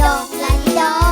ดอกละดอก